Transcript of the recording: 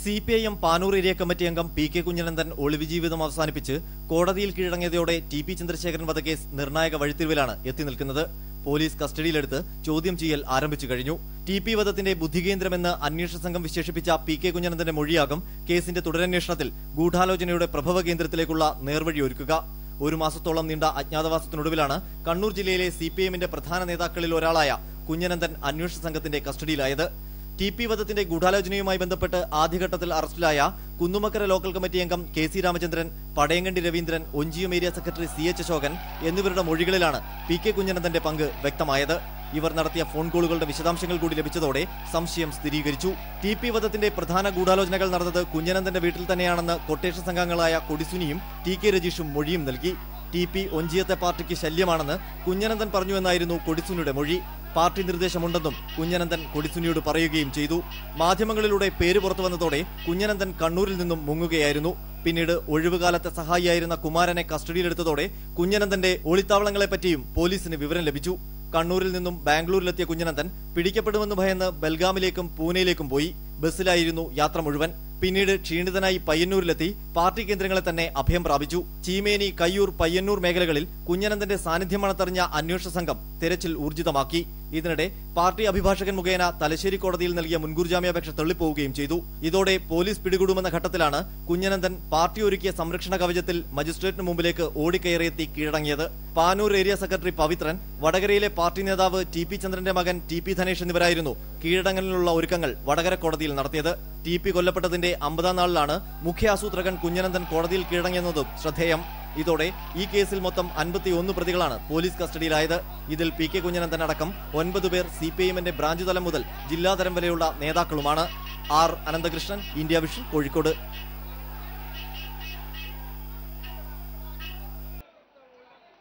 C P I M Panoor area committee അംഗം P K Kunhanandan ഒളിവ് ജീവിതം അവസാനിപ്പിച്ച് കോടതിയിൽ കീഴടങ്ങിയതോടെ ടി പി ചന്ദ്രശേഖരൻ വധക്കേസ് നിർണായക വഴിത്തിരിവിലാണ് എത്തി നിൽക്കുന്നത്. പോലീസ് കസ്റ്റഡിയിലെടുത്ത് ചോദ്യം ചെയ്യൽ ആരംഭിച്ചു കഴിഞ്ഞു. ടി പി വധത്തിന്റെ ബുദ്ധികേന്ദ്രമെന്ന് അന്വേഷണ സംഘം വിശേഷിപ്പിച്ച പി കെ കുഞ്ഞനന്ദന്റെ മൊഴിയാകും കേസിന്റെ തുടരന്വേഷണത്തിൽ ഗൂഢാലോചനയുടെ പ്രഭവ കേന്ദ്രത്തിലേക്കുള്ള നേർവഴി ഒരുക്കുക. ഒരു മാസത്തോളം നീണ്ട അജ്ഞാതവാസത്തിനൊടുവിലാണ് കണ്ണൂർ ജില്ലയിലെ സി പി എമ്മിന്റെ പ്രധാന നേതാക്കളിൽ ഒരാളായ കുഞ്ഞനന്ദൻ അന്വേഷണ സംഘത്തിന്റെ കസ്റ്റഡിയിലായത്. ടി പി വധത്തിന്റെ ഗൂഢാലോചനയുമായി ബന്ധപ്പെട്ട് ആദ്യഘട്ടത്തിൽ അറസ്റ്റിലായ കുന്നുമക്കര ലോക്കൽ കമ്മിറ്റി അംഗം K C Ramachandran Padayankandi Raveendran Onchiyam area secretary C H Ashokan എന്നിവരുടെ മൊഴികളിലാണ് പി കെ കുഞ്ഞനന്ദന്റെ പങ്ക് വ്യക്തമായത്. ഇവർ നടത്തിയ ഫോൺ കോളുകളുടെ വിശദാംശങ്ങൾ കൂടി ലഭിച്ചതോടെ സംശയം സ്ഥിരീകരിച്ചു. ടി പി വധത്തിന്റെ പ്രധാന ഗൂഢാലോചനകൾ നടന്നത് കുഞ്ഞനന്ദന്റെ വീട്ടിൽ തന്നെയാണെന്ന് കൊട്ടേഷൻ സംഘങ്ങളായ കൊടിസുനിയും ടി കെ രജീഷും മൊഴിയും നൽകി. ടി പി ഒഞ്ചിയത്തെ പാർട്ടിക്ക് ശല്യമാണെന്ന് കുഞ്ഞനന്ദൻ പറഞ്ഞുവെന്നായിരുന്നു കൊടിസുനിയുടെ മൊഴി. പാർട്ടി നിർദ്ദേശമുണ്ടെന്നും കുഞ്ഞനന്ദൻ കൊടിസുനിയോട് പറയുകയും ചെയ്തു. മാധ്യമങ്ങളിലൂടെ പേര് പുറത്തു വന്നതോടെ കുഞ്ഞനന്ദൻ കണ്ണൂരിൽ നിന്നും മുങ്ങുകയായിരുന്നു. പിന്നീട് ഒഴിവുകാലത്തെ സഹായിയായിരുന്ന കുമാരനെ കസ്റ്റഡിയിലെടുത്തതോടെ കുഞ്ഞനന്ദന്റെ ഒളിത്താവളങ്ങളെപ്പറ്റിയും പോലീസിന് വിവരം ലഭിച്ചു. കണ്ണൂരിൽ നിന്നും ബാംഗ്ലൂരിലെത്തിയ കുഞ്ഞനന്ദൻ പിടിക്കപ്പെടുമെന്ന് ഭയന്ന് ബൽഗാമിലേക്കും പൂനെയിലേക്കും പോയി. ബസ്സിലായിരുന്നു യാത്ര മുഴുവൻ. പിന്നീട് ക്ഷീണിതനായി പയ്യന്നൂരിലെത്തി പാർട്ടി കേന്ദ്രങ്ങളെ തന്നെ അഭയം പ്രാപിച്ചു. ചീമേനി കയ്യൂർ പയ്യന്നൂർ മേഖലകളിൽ കുഞ്ഞനന്ദന്റെ സാന്നിധ്യം മണത്തറിഞ്ഞ അന്വേഷണ സംഘം തെരച്ചിൽ ഊർജിതമാക്കി. ഇതിനിടെ പാർട്ടി അഭിഭാഷകൻ മുഖേന തലശ്ശേരി കോടതിയിൽ നൽകിയ മുൻകൂർ ജാമ്യാപേക്ഷ തള്ളിപ്പോവുകയും ചെയ്തു. ഇതോടെ പോലീസ് പിടികൂടുമെന്ന ഘട്ടത്തിലാണ് കുഞ്ഞനന്ദൻ പാർട്ടി ഒരുക്കിയ സംരക്ഷണ കവചത്തിൽ മജിസ്ട്രേറ്റിന് മുമ്പിലേക്ക് ഓടിക്കയറിയെത്തി കീഴടങ്ങിയത്. പാനൂർ ഏരിയ സെക്രട്ടറി പവിത്രൻ വടകരയിലെ പാർട്ടി നേതാവ് ടി പി ചന്ദ്രന്റെ മകൻ ടി പി ധനേഷ് എന്നിവരായിരുന്നു കീഴടങ്ങലിനുള്ള ഒരുക്കങ്ങൾ വടകര കോടതിയിൽ നടത്തിയത്. ടി പി കൊല്ലപ്പെട്ടതിന്റെ അമ്പതാം നാളിലാണ് മുഖ്യ ആസൂത്രകൻ കുഞ്ഞനന്ദൻ കോടതിയിൽ കീഴടങ്ങിയെന്നതും ശ്രദ്ധേയം. ഇതോടെ ഈ കേസിൽ മൊത്തം അൻപത്തിയൊന്ന് പ്രതികളാണ് പോലീസ് കസ്റ്റഡിയിലായത്. ഇതിൽ പി കെ കുഞ്ഞനന്ദൻ അടക്കം ഒൻപത് പേർ സി പി എമ്മിന്റെ ബ്രാഞ്ച് തലം മുതൽ ജില്ലാതലം വരെയുള്ള നേതാക്കളുമാണ്. R Ananthakrishnan India Vision Kozhikode.